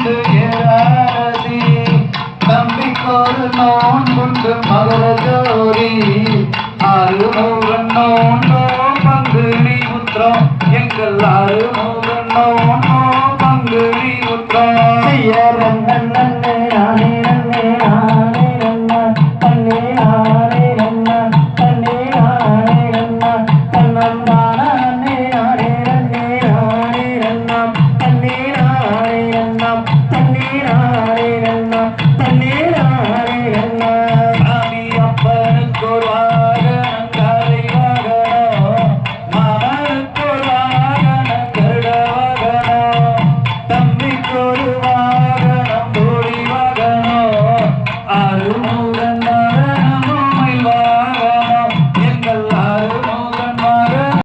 நோன்புண்டு ஏராதி தம்பிக்கொரு நோன்புண்டு மகர ஜோரி ஆறு நூறு நோன்போ பங்குனி உத்திரம். எங்கள் ஆறு நூறு நோன்போ பங்குனி உத்திரம். தம்பிக்கொரு வாகனம் தோழி வாகனம். அருமுகன்